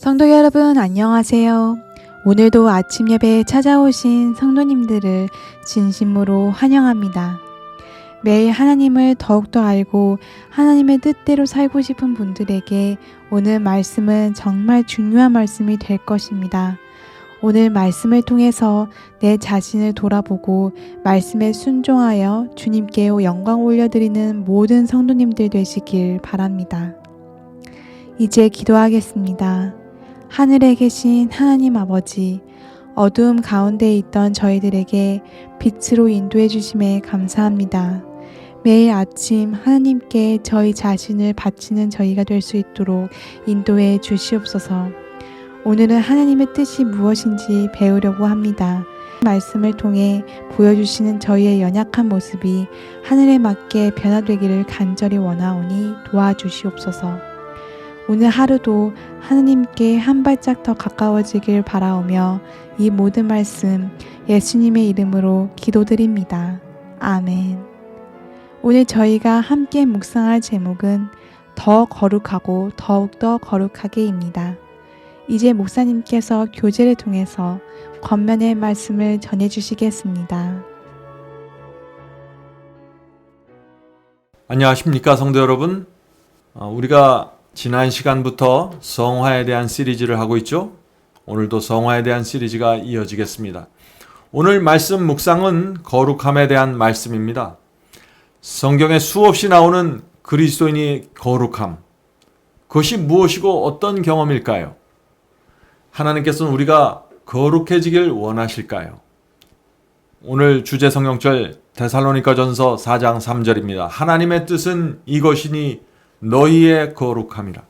성도 여러분 안녕하세요. 오늘도 아침 예배에 찾아오신 성도님들을 진심으로 환영합니다. 매일 하나님을 더욱더 알고 하나님의 뜻대로 살고 싶은 분들에게 오늘 말씀은 정말 중요한 말씀이 될 것입니다. 오늘 말씀을 통해서 내 자신을 돌아보고 말씀에 순종하여 주님께 영광 올려드리는 모든 성도님들 되시길 바랍니다. 이제 기도하겠습니다. 하늘에 계신 하나님 아버지, 어두움 가운데 있던 저희들에게 빛으로 인도해 주심에 감사합니다. 매일 아침 하나님께 저희 자신을 바치는 저희가 될 수 있도록 인도해 주시옵소서. 오늘은 하나님의 뜻이 무엇인지 배우려고 합니다. 말씀을 통해 보여주시는 저희의 연약한 모습이 하늘에 맞게 변화되기를 간절히 원하오니 도와주시옵소서. 오늘 하루도 하나님께 한 발짝 더 가까워지길 바라오며 이 모든 말씀 예수님의 이름으로 기도드립니다. 아멘. 오늘 저희가 함께 묵상할 제목은 더 거룩하고 더욱더 거룩하게입니다. 이제 목사님께서 교제를 통해서 겉면의 말씀을 전해 주시겠습니다. 안녕하십니까 성도 여러분. 어, 우리가 지난 시간부터 성화에 대한 시리즈를 하고 있죠. 오늘도 성화에 대한 시리즈가 이어지겠습니다. 오늘 말씀 묵상은 거룩함에 대한 말씀입니다. 성경에 수없이 나오는 그리스도인이 거룩함. 그것이 무엇이고 어떤 경험일까요? 하나님께서는 우리가 거룩해지길 원하실까요? 오늘 주제 성경절 데살로니가 전서 4장 3절입니다. 하나님의 뜻은 이것이니 너희의 거룩함이라.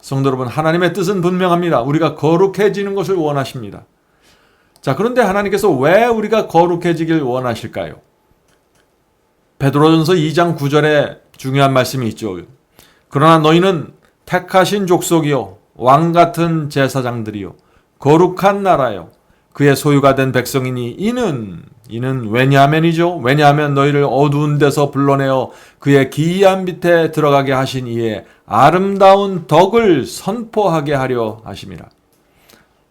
성도 여러분, 하나님의 뜻은 분명합니다. 우리가 거룩해지는 것을 원하십니다. 자, 그런데 하나님께서 왜 우리가 거룩해지길 원하실까요? 베드로전서 2장 9절에 중요한 말씀이 있죠. 그러나 너희는 택하신 족속이요 왕 같은 제사장들이요 거룩한 나라요 그의 소유가 된 백성이니 이는 이는 왜냐하면이죠 왜냐하면 너희를 어두운 데서 불러내어 그의 기이한 밑에 들어가게 하신 이에 아름다운 덕을 선포하게 하려 하심이라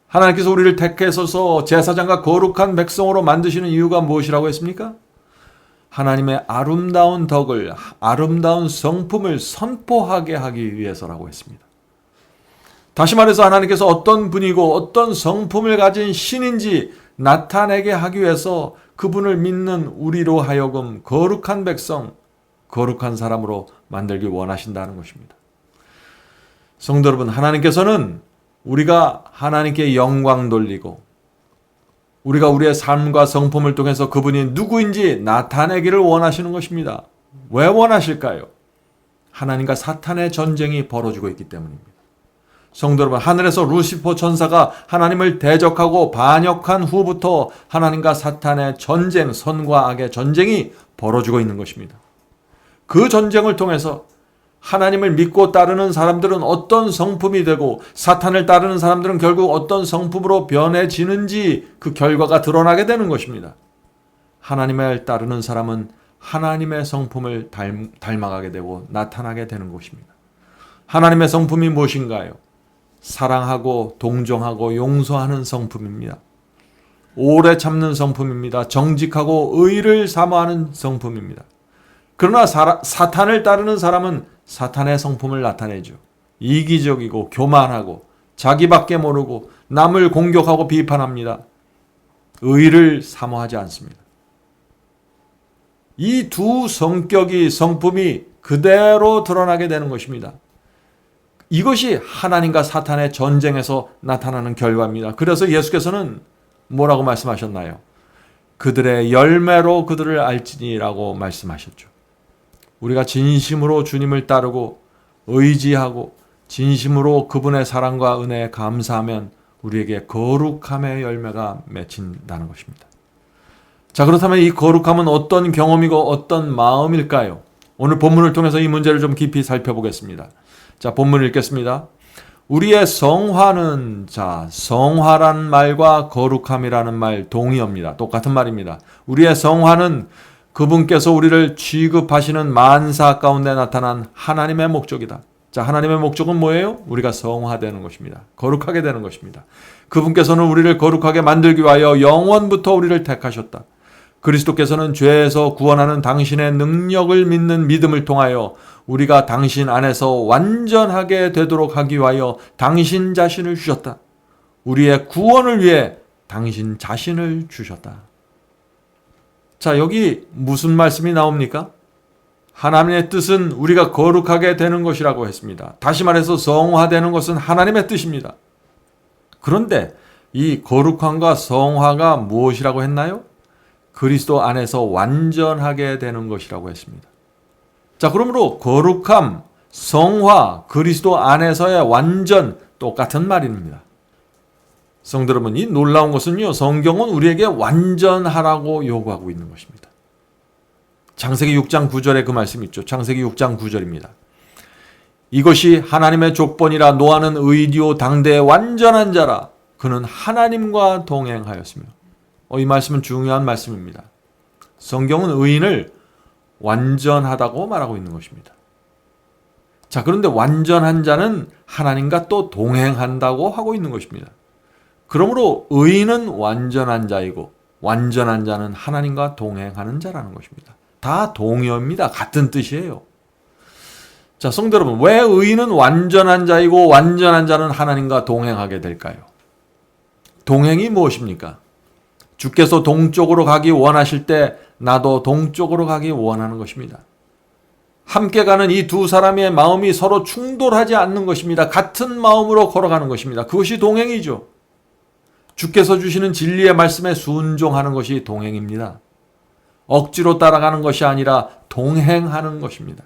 하나님께서 우리를 택해서서 제사장과 거룩한 백성으로 만드시는 이유가 무엇이라고 했습니까? 하나님의 아름다운 덕을 아름다운 성품을 선포하게 하기 위해서라고 했습니다. 다시 말해서 하나님께서 어떤 분이고 어떤 성품을 가진 신인지 나타내게 하기 위해서 그분을 믿는 우리로 하여금 거룩한 백성, 거룩한 사람으로 만들기 원하신다는 것입니다. 성도 여러분, 하나님께서는 우리가 하나님께 영광 돌리고 우리가 우리의 삶과 성품을 통해서 그분이 누구인지 나타내기를 원하시는 것입니다. 왜 원하실까요? 하나님과 사탄의 전쟁이 벌어지고 있기 때문입니다. 성도 여러분, 하늘에서 루시퍼 천사가 하나님을 대적하고 반역한 후부터 하나님과 사탄의 전쟁, 선과 악의 전쟁이 벌어지고 있는 것입니다. 그 전쟁을 통해서 하나님을 믿고 따르는 사람들은 어떤 성품이 되고 사탄을 따르는 사람들은 결국 어떤 성품으로 변해지는지 그 결과가 드러나게 되는 것입니다. 하나님을 따르는 사람은 하나님의 성품을 닮, 닮아가게 되고 나타나게 되는 것입니다. 하나님의 성품이 무엇인가요? 사랑하고 동정하고 용서하는 성품입니다. 오래 참는 성품입니다. 정직하고 의를 사모하는 성품입니다. 그러나 사, 사탄을 따르는 사람은 사탄의 성품을 나타내죠. 이기적이고 교만하고 자기밖에 모르고 남을 공격하고 비판합니다. 의를 사모하지 않습니다. 이 두 성격이 성품이 그대로 드러나게 되는 것입니다. 이것이 하나님과 사탄의 전쟁에서 나타나는 결과입니다. 그래서 예수께서는 뭐라고 말씀하셨나요? 그들의 열매로 그들을 알지니라고 말씀하셨죠. 우리가 진심으로 주님을 따르고 의지하고 진심으로 그분의 사랑과 은혜에 감사하면 우리에게 거룩함의 열매가 맺힌다는 것입니다. 자, 그렇다면 이 거룩함은 어떤 경험이고 어떤 마음일까요? 오늘 본문을 통해서 이 문제를 좀 깊이 살펴보겠습니다. 자, 본문 읽겠습니다. 우리의 성화는 자, 성화란 말과 거룩함이라는 말 동의어입니다. 똑같은 말입니다. 우리의 성화는 그분께서 우리를 취급하시는 만사 가운데 나타난 하나님의 목적이다. 자, 하나님의 목적은 뭐예요? 우리가 성화되는 것입니다. 거룩하게 되는 것입니다. 그분께서는 우리를 거룩하게 만들기 위하여 영원부터 우리를 택하셨다. 그리스도께서는 죄에서 구원하는 당신의 능력을 믿는 믿음을 통하여 우리가 당신 안에서 완전하게 되도록 하기 위하여 당신 자신을 주셨다. 우리의 구원을 위해 당신 자신을 주셨다. 자, 여기 무슨 말씀이 나옵니까? 하나님의 뜻은 우리가 거룩하게 되는 것이라고 했습니다. 다시 말해서 성화되는 것은 하나님의 뜻입니다. 그런데 이 거룩함과 성화가 무엇이라고 했나요? 그리스도 안에서 완전하게 되는 것이라고 했습니다. 자, 그러므로 거룩함, 성화, 그리스도 안에서의 완전 똑같은 말입니다. 성도 여러분, 이 놀라운 것은요, 성경은 우리에게 완전하라고 요구하고 있는 것입니다. 창세기 6장 9절에 그 말씀이 있죠. 창세기 6장 9절입니다. 이것이 하나님의 족본이라 노아는 의디오 당대의 완전한 자라 그는 하나님과 동행하였으며 어, 이 말씀은 중요한 말씀입니다. 성경은 의인을 완전하다고 말하고 있는 것입니다. 자, 그런데 완전한 자는 하나님과 또 동행한다고 하고 있는 것입니다. 그러므로 의인은 완전한 자이고 완전한 자는 하나님과 동행하는 자라는 것입니다. 다 동요입니다. 같은 뜻이에요. 자, 성도 여러분, 왜 의인은 완전한 자이고 완전한 자는 하나님과 동행하게 될까요? 동행이 무엇입니까? 주께서 동쪽으로 가기 원하실 때 나도 동쪽으로 가기 원하는 것입니다. 함께 가는 이 두 사람의 마음이 서로 충돌하지 않는 것입니다. 같은 마음으로 걸어가는 것입니다. 그것이 동행이죠. 주께서 주시는 진리의 말씀에 순종하는 것이 동행입니다. 억지로 따라가는 것이 아니라 동행하는 것입니다.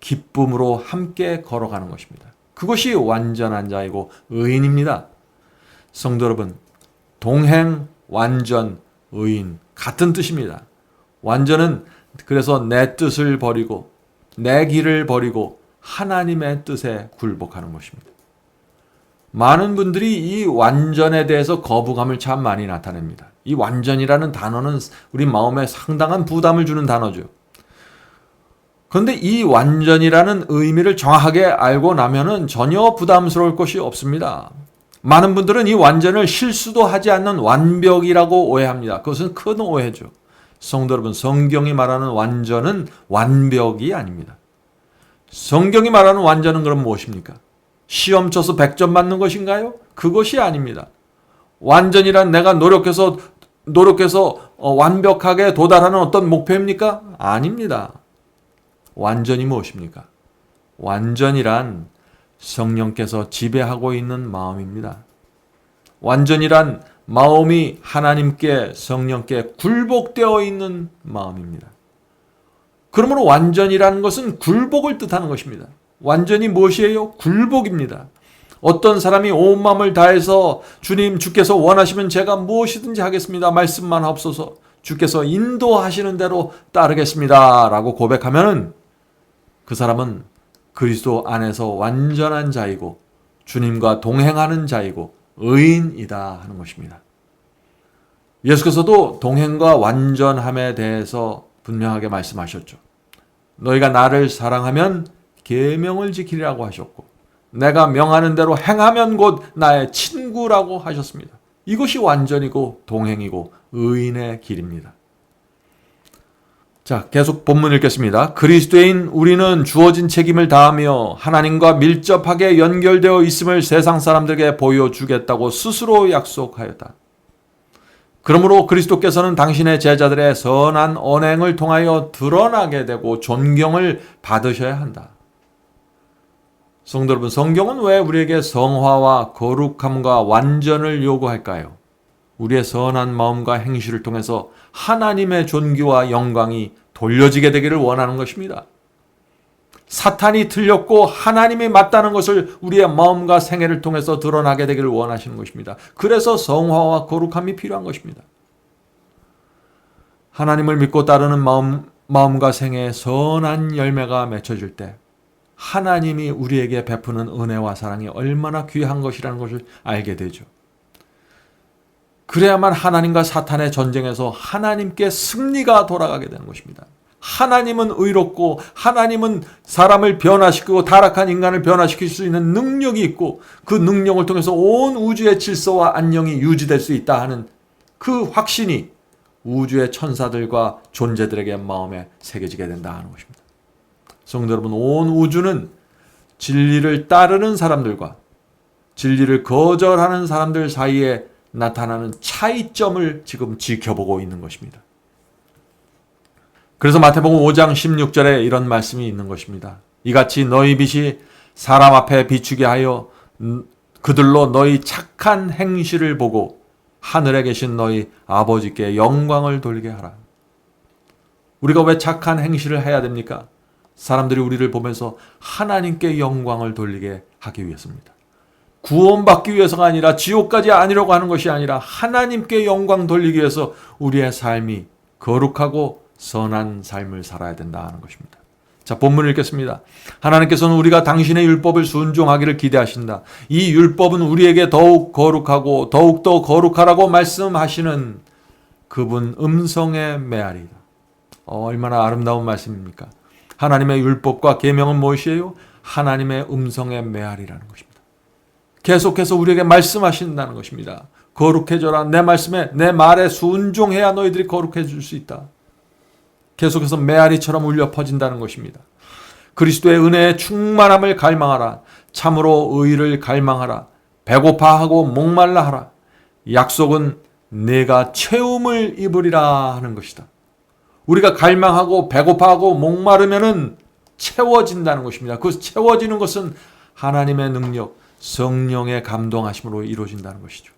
기쁨으로 함께 걸어가는 것입니다. 그것이 완전한 자이고 의인입니다. 성도 여러분, 동행, 완전, 의인 같은 뜻입니다. 완전은 그래서 내 뜻을 버리고 내 길을 버리고 하나님의 뜻에 굴복하는 것입니다. 많은 분들이 이 완전에 대해서 거부감을 참 많이 나타냅니다. 이 완전이라는 단어는 우리 마음에 상당한 부담을 주는 단어죠. 그런데 이 완전이라는 의미를 정확하게 알고 나면은 전혀 부담스러울 것이 없습니다. 많은 분들은 이 완전을 실수도 하지 않는 완벽이라고 오해합니다. 그것은 큰 오해죠. 성도 여러분, 성경이 말하는 완전은 완벽이 아닙니다. 성경이 말하는 완전은 그럼 무엇입니까? 시험 쳐서 100점 맞는 것인가요? 그것이 아닙니다. 완전이란 내가 노력해서 노력해서 어, 완벽하게 도달하는 어떤 목표입니까? 아닙니다. 완전이 무엇입니까? 완전이란 성령께서 지배하고 있는 마음입니다. 완전이란 마음이 하나님께 성령께 굴복되어 있는 마음입니다. 그러므로 완전이라는 것은 굴복을 뜻하는 것입니다. 완전히 무엇이에요? 굴복입니다. 어떤 사람이 온 마음을 다해서 주님 주께서 원하시면 제가 무엇이든지 하겠습니다. 말씀만 없어서 주께서 인도하시는 대로 따르겠습니다. 라고 고백하면은 그 사람은 그리스도 안에서 완전한 자이고 주님과 동행하는 자이고 의인이다 하는 것입니다. 예수께서도 동행과 완전함에 대해서 분명하게 말씀하셨죠. 너희가 나를 사랑하면 계명을 지키리라고 하셨고 내가 명하는 대로 행하면 곧 나의 친구라고 하셨습니다. 이것이 완전이고 동행이고 의인의 길입니다. 자, 계속 본문 읽겠습니다. 그리스도인 우리는 주어진 책임을 다하며 하나님과 밀접하게 연결되어 있음을 세상 사람들에게 보여주겠다고 스스로 약속하였다. 그러므로 그리스도께서는 당신의 제자들의 선한 언행을 통하여 드러나게 되고 존경을 받으셔야 한다. 성도 여러분, 성경은 왜 우리에게 성화와 거룩함과 완전을 요구할까요? 우리의 선한 마음과 행실을 통해서 하나님의 존귀와 영광이 돌려지게 되기를 원하는 것입니다. 사탄이 틀렸고 하나님이 맞다는 것을 우리의 마음과 생애를 통해서 드러나게 되기를 원하시는 것입니다. 그래서 성화와 거룩함이 필요한 것입니다. 하나님을 믿고 따르는 마음, 마음과 생애에 선한 열매가 맺혀질 때 하나님이 우리에게 베푸는 은혜와 사랑이 얼마나 귀한 것이라는 것을 알게 되죠. 그래야만 하나님과 사탄의 전쟁에서 하나님께 승리가 돌아가게 되는 것입니다. 하나님은 의롭고 하나님은 사람을 변화시키고 타락한 인간을 변화시킬 수 있는 능력이 있고 그 능력을 통해서 온 우주의 질서와 안녕이 유지될 수 있다 하는 그 확신이 우주의 천사들과 존재들에게 마음에 새겨지게 된다 하는 것입니다. 성도 여러분, 온 우주는 진리를 따르는 사람들과 진리를 거절하는 사람들 사이에 나타나는 차이점을 지금 지켜보고 있는 것입니다. 그래서 마태복음 5장 16절에 이런 말씀이 있는 것입니다. 이같이 너희 빛이 사람 앞에 비추게 하여 음, 그들로 너희 착한 행실을 보고 하늘에 계신 너희 아버지께 영광을 돌리게 하라. 우리가 왜 착한 행실을 해야 됩니까? 사람들이 우리를 보면서 하나님께 영광을 돌리게 하기 위해서입니다. 구원받기 위해서가 아니라 지옥까지 아니려고 하는 것이 아니라 하나님께 영광 돌리기 위해서 우리의 삶이 거룩하고 선한 삶을 살아야 된다 하는 것입니다. 자, 본문을 읽겠습니다. 하나님께서는 우리가 당신의 율법을 순종하기를 기대하신다. 이 율법은 우리에게 더욱 거룩하고 더욱더 거룩하라고 말씀하시는 그분 음성의 메아리다. 어, 얼마나 아름다운 말씀입니까? 하나님의 율법과 계명은 무엇이에요? 하나님의 음성의 메아리라는 것입니다. 계속해서 우리에게 말씀하신다는 것입니다. 거룩해져라. 내 말씀에 내 말에 순종해야 너희들이 거룩해질 수 있다. 계속해서 메아리처럼 울려 퍼진다는 것입니다. 그리스도의 은혜의 충만함을 갈망하라. 참으로 의를 갈망하라. 배고파하고 목말라 하라. 약속은 내가 채움을 입으리라 하는 것이다. 우리가 갈망하고 배고파하고 목마르면은 채워진다는 것입니다. 그 채워지는 것은 하나님의 능력, 성령의 감동하심으로 이루어진다는 것이죠.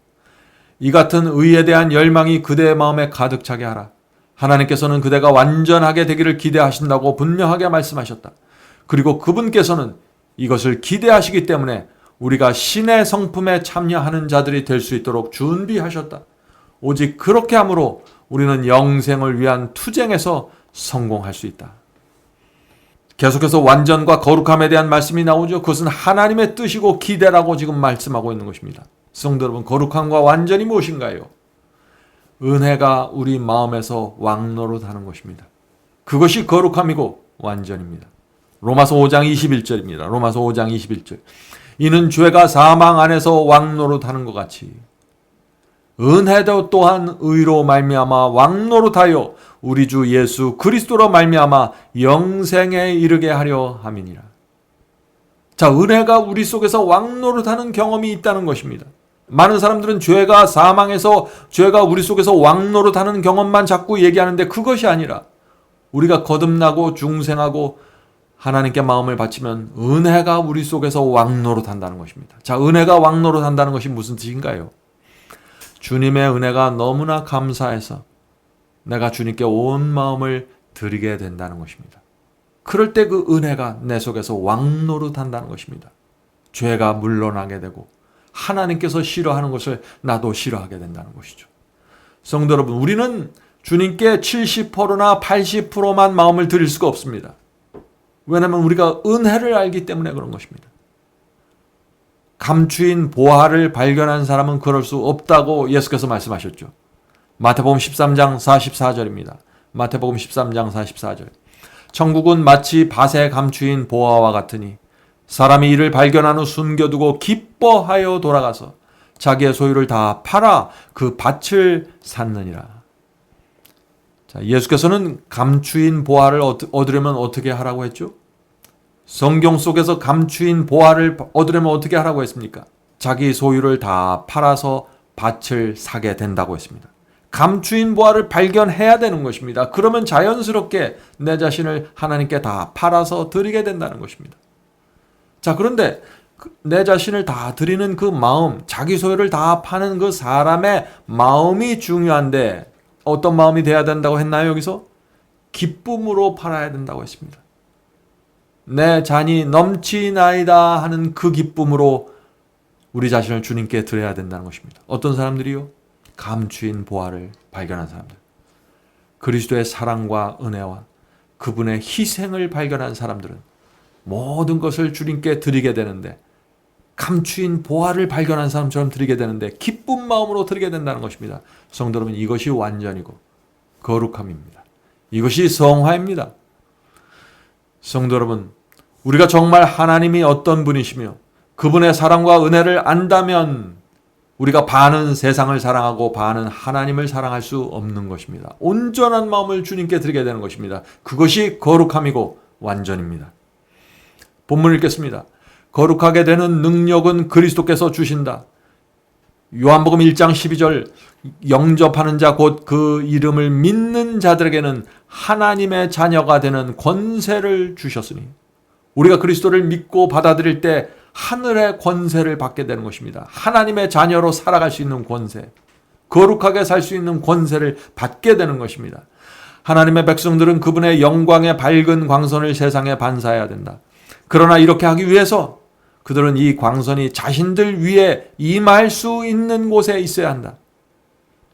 이 같은 의에 대한 열망이 그대의 마음에 가득 차게 하라. 하나님께서는 그대가 완전하게 되기를 기대하신다고 분명하게 말씀하셨다. 그리고 그분께서는 이것을 기대하시기 때문에 우리가 신의 성품에 참여하는 자들이 될 수 있도록 준비하셨다. 오직 그렇게 함으로 우리는 영생을 위한 투쟁에서 성공할 수 있다. 계속해서 완전과 거룩함에 대한 말씀이 나오죠. 그것은 하나님의 뜻이고 기대라고 지금 말씀하고 있는 것입니다. 성도 여러분, 거룩함과 완전이 무엇인가요? 은혜가 우리 마음에서 왕노릇하는 것입니다. 그것이 거룩함이고 완전입니다. 로마서 5장 21절입니다. 로마서 5장 21절. 이는 죄가 사망 안에서 왕노릇하는 것 같이 은혜도 또한 의로 말미암아 왕노릇하여 우리 주 예수 그리스도로 말미암아 영생에 이르게 하려 함이니라. 자, 은혜가 우리 속에서 왕노릇하는 경험이 있다는 것입니다. 많은 사람들은 죄가 사망해서 죄가 우리 속에서 왕노릇하는 경험만 자꾸 얘기하는데 그것이 아니라 우리가 거듭나고 중생하고 하나님께 마음을 바치면 은혜가 우리 속에서 왕노릇한다는 것입니다. 자, 은혜가 왕노릇한다는 것이 무슨 뜻인가요? 주님의 은혜가 너무나 감사해서 내가 주님께 온 마음을 드리게 된다는 것입니다. 그럴 때 그 은혜가 내 속에서 왕노릇한다는 것입니다. 죄가 물러나게 되고 하나님께서 싫어하는 것을 나도 싫어하게 된다는 것이죠. 성도 여러분, 우리는 주님께 70%나 80%만 마음을 드릴 수가 없습니다. 왜냐하면 우리가 은혜를 알기 때문에 그런 것입니다. 감추인 보화를 발견한 사람은 그럴 수 없다고 예수께서 말씀하셨죠. 마태복음 13장 44절입니다. 마태복음 13장 44절. 천국은 마치 밭에 감추인 보화와 같으니 사람이 이를 발견한 후 숨겨두고 기뻐하여 돌아가서 자기의 소유를 다 팔아 그 밭을 샀느니라. 자, 예수께서는 감추인 보화를 얻으려면 어떻게 하라고 했죠? 성경 속에서 감추인 보화를 얻으려면 어떻게 하라고 했습니까? 자기 소유를 다 팔아서 밭을 사게 된다고 했습니다. 감추인 보화를 발견해야 되는 것입니다. 그러면 자연스럽게 내 자신을 하나님께 다 팔아서 드리게 된다는 것입니다. 자, 그런데 내 자신을 다 드리는 그 마음, 자기 소유를 다 파는 그 사람의 마음이 중요한데 어떤 마음이 돼야 된다고 했나요, 여기서? 기쁨으로 팔아야 된다고 했습니다. 내 잔이 넘치나이다 하는 그 기쁨으로 우리 자신을 주님께 드려야 된다는 것입니다. 어떤 사람들이요? 감추인 보화를 발견한 사람들. 그리스도의 사랑과 은혜와 그분의 희생을 발견한 사람들은 모든 것을 주님께 드리게 되는데 감추인 보화를 발견한 사람처럼 드리게 되는데 기쁜 마음으로 드리게 된다는 것입니다. 성도 여러분 이것이 완전이고 거룩함입니다. 이것이 성화입니다. 성도 여러분, 우리가 정말 하나님이 어떤 분이시며 그분의 사랑과 은혜를 안다면 우리가 반은 세상을 사랑하고 반은 하나님을 사랑할 수 없는 것입니다. 온전한 마음을 주님께 드리게 되는 것입니다. 그것이 거룩함이고 완전입니다. 본문 읽겠습니다. 거룩하게 되는 능력은 그리스도께서 주신다. 요한복음 1장 12절 영접하는 자 곧 그 이름을 믿는 자들에게는 하나님의 자녀가 되는 권세를 주셨으니 우리가 그리스도를 믿고 받아들일 때 하늘의 권세를 받게 되는 것입니다. 하나님의 자녀로 살아갈 수 있는 권세, 거룩하게 살 수 있는 권세를 받게 되는 것입니다. 하나님의 백성들은 그분의 영광의 밝은 광선을 세상에 반사해야 된다. 그러나 이렇게 하기 위해서 그들은 이 광선이 자신들 위에 임할 수 있는 곳에 있어야 한다.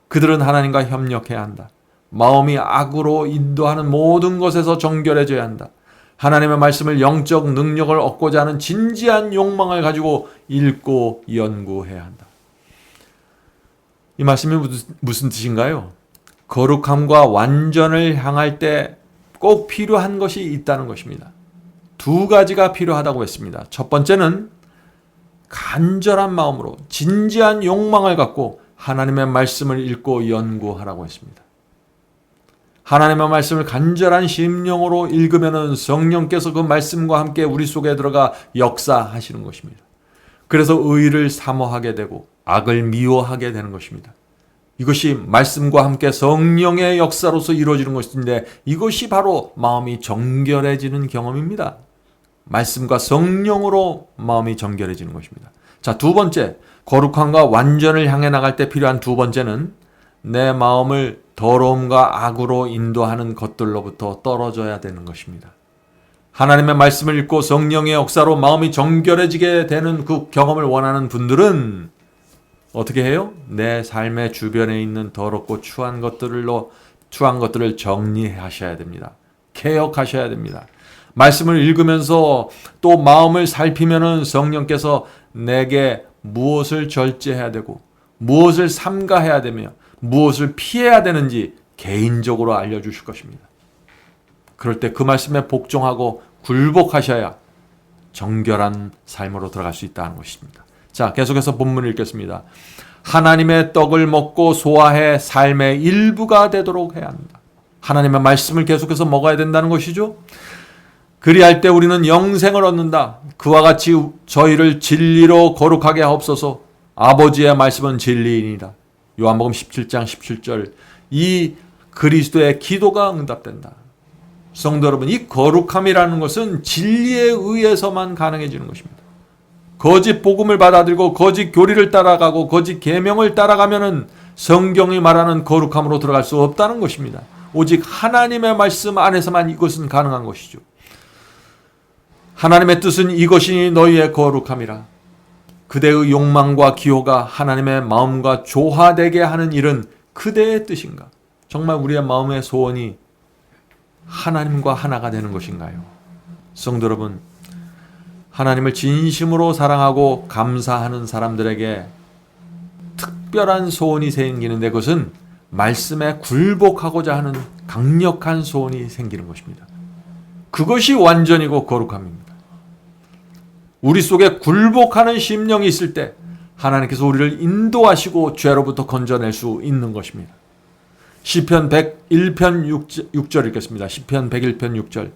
그들은 하나님과 협력해야 한다. 마음이 악으로 인도하는 모든 것에서 정결해져야 한다. 하나님의 말씀을 영적 능력을 얻고자 하는 진지한 욕망을 가지고 읽고 연구해야 한다. 이 말씀이 무슨, 뜻인가요? 거룩함과 완전을 향할 때 꼭 필요한 것이 있다는 것입니다. 두 가지가 필요하다고 했습니다. 첫 번째는 간절한 마음으로 진지한 욕망을 갖고 하나님의 말씀을 읽고 연구하라고 했습니다. 하나님의 말씀을 간절한 심령으로 읽으면 성령께서 그 말씀과 함께 우리 속에 들어가 역사하시는 것입니다. 그래서 의를 사모하게 되고 악을 미워하게 되는 것입니다. 이것이 말씀과 함께 성령의 역사로서 이루어지는 것인데 이것이 바로 마음이 정결해지는 경험입니다. 말씀과 성령으로 마음이 정결해지는 것입니다. 자, 두 번째, 거룩함과 완전을 향해 나갈 때 필요한 두 번째는 내 마음을 더러움과 악으로 인도하는 것들로부터 떨어져야 되는 것입니다. 하나님의 말씀을 읽고 성령의 역사로 마음이 정결해지게 되는 그 경험을 원하는 분들은 어떻게 해요? 내 삶의 주변에 있는 더럽고 추한 것들로 추한 것들을 정리하셔야 됩니다. 개혁하셔야 됩니다. 말씀을 읽으면서 또 마음을 살피면은 성령께서 내게 무엇을 절제해야 되고 무엇을 삼가해야 되며 무엇을 피해야 되는지 개인적으로 알려주실 것입니다. 그럴 때 그 말씀에 복종하고 굴복하셔야 정결한 삶으로 들어갈 수 있다는 것입니다. 자, 계속해서 본문을 읽겠습니다. 하나님의 떡을 먹고 소화해 삶의 일부가 되도록 해야 한다. 하나님의 말씀을 계속해서 먹어야 된다는 것이죠. 그리할 때 우리는 영생을 얻는다. 그와 같이 저희를 진리로 거룩하게 하옵소서. 아버지의 말씀은 진리이니라. 요한복음 17장 17절. 이 그리스도의 기도가 응답된다. 성도 여러분, 이 거룩함이라는 것은 진리에 의해서만 가능해지는 것입니다. 거짓 복음을 받아들이고 거짓 교리를 따라가고 거짓 계명을 따라가면은 성경이 말하는 거룩함으로 들어갈 수 없다는 것입니다. 오직 하나님의 말씀 안에서만 이것은 가능한 것이죠. 하나님의 뜻은 이것이니 너희의 거룩함이라. 그대의 욕망과 기호가 하나님의 마음과 조화되게 하는 일은 그대의 뜻인가? 정말 우리의 마음의 소원이 하나님과 하나가 되는 것인가요? 성도 여러분, 하나님을 진심으로 사랑하고 감사하는 사람들에게 특별한 소원이 생기는데 그것은 말씀에 굴복하고자 하는 강력한 소원이 생기는 것입니다. 그것이 완전이고 거룩함입니다. 우리 속에 굴복하는 심령이 있을 때 하나님께서 우리를 인도하시고 죄로부터 건져낼 수 있는 것입니다. 시편 101편 6절 읽겠습니다. 시편 101편 6절.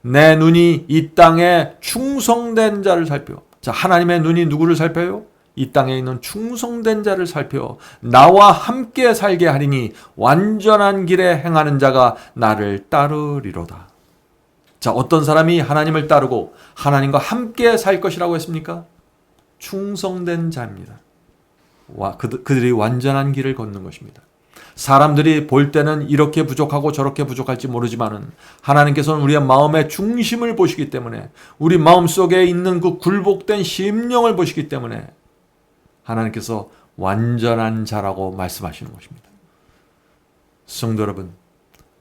내 눈이 이 땅에 충성된 자를 살펴. 자, 하나님의 눈이 누구를 살펴요? 이 땅에 있는 충성된 자를 살펴 나와 함께 살게 하리니 완전한 길에 행하는 자가 나를 따르리로다. 자, 어떤 사람이 하나님을 따르고 하나님과 함께 살 것이라고 했습니까? 충성된 자입니다. 와, 그들이 완전한 길을 걷는 것입니다. 사람들이 볼 때는 이렇게 부족하고 저렇게 부족할지 모르지만은 하나님께서는 우리의 마음의 중심을 보시기 때문에 우리 마음 속에 있는 그 굴복된 심령을 보시기 때문에 하나님께서 완전한 자라고 말씀하시는 것입니다. 성도 여러분,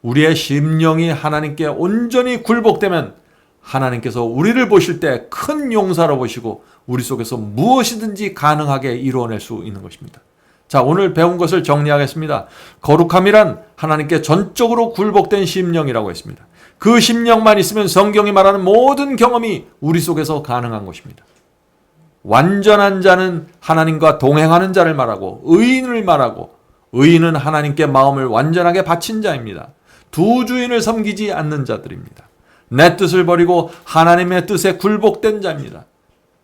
우리의 심령이 하나님께 온전히 굴복되면 하나님께서 우리를 보실 때 큰 용사로 보시고 우리 속에서 무엇이든지 가능하게 이루어낼 수 있는 것입니다. 자, 오늘 배운 것을 정리하겠습니다. 거룩함이란 하나님께 전적으로 굴복된 심령이라고 했습니다. 그 심령만 있으면 성경이 말하는 모든 경험이 우리 속에서 가능한 것입니다. 완전한 자는 하나님과 동행하는 자를 말하고 의인을 말하고 의인은 하나님께 마음을 완전하게 바친 자입니다. 두 주인을 섬기지 않는 자들입니다. 내 뜻을 버리고 하나님의 뜻에 굴복된 자입니다.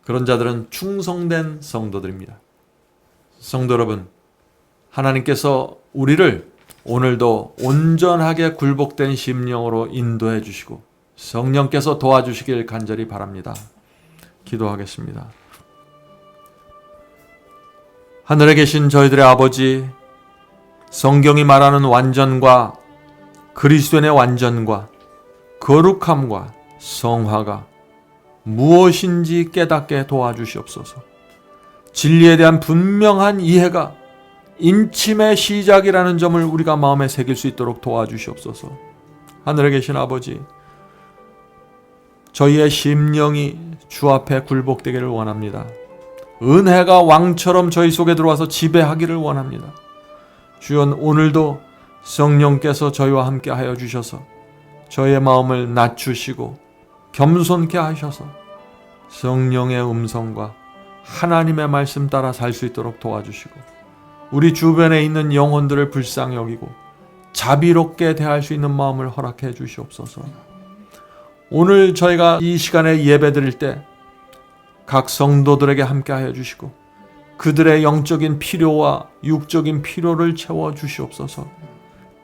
그런 자들은 충성된 성도들입니다. 성도 여러분, 하나님께서 우리를 오늘도 온전하게 굴복된 심령으로 인도해 주시고 성령께서 도와주시길 간절히 바랍니다. 기도하겠습니다. 하늘에 계신 저희들의 아버지, 성경이 말하는 완전과 그리스도인의 완전과 거룩함과 성화가 무엇인지 깨닫게 도와주시옵소서. 진리에 대한 분명한 이해가 인침의 시작이라는 점을 우리가 마음에 새길 수 있도록 도와주시옵소서. 하늘에 계신 아버지, 저희의 심령이 주 앞에 굴복되기를 원합니다. 은혜가 왕처럼 저희 속에 들어와서 지배하기를 원합니다. 주연 오늘도 성령께서 저희와 함께 하여 주셔서 저의 마음을 낮추시고 겸손케 하셔서 성령의 음성과 하나님의 말씀 따라 살 수 있도록 도와주시고 우리 주변에 있는 영혼들을 불쌍히 여기고 자비롭게 대할 수 있는 마음을 허락해 주시옵소서. 오늘 저희가 이 시간에 예배 드릴 때 각 성도들에게 함께 하여 주시고 그들의 영적인 필요와 육적인 필요를 채워 주시옵소서.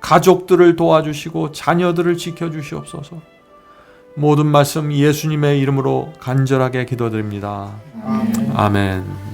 가족들을 도와주시고 자녀들을 지켜 주시옵소서. 모든 말씀 예수님의 이름으로 간절하게 기도드립니다. 아멘. Under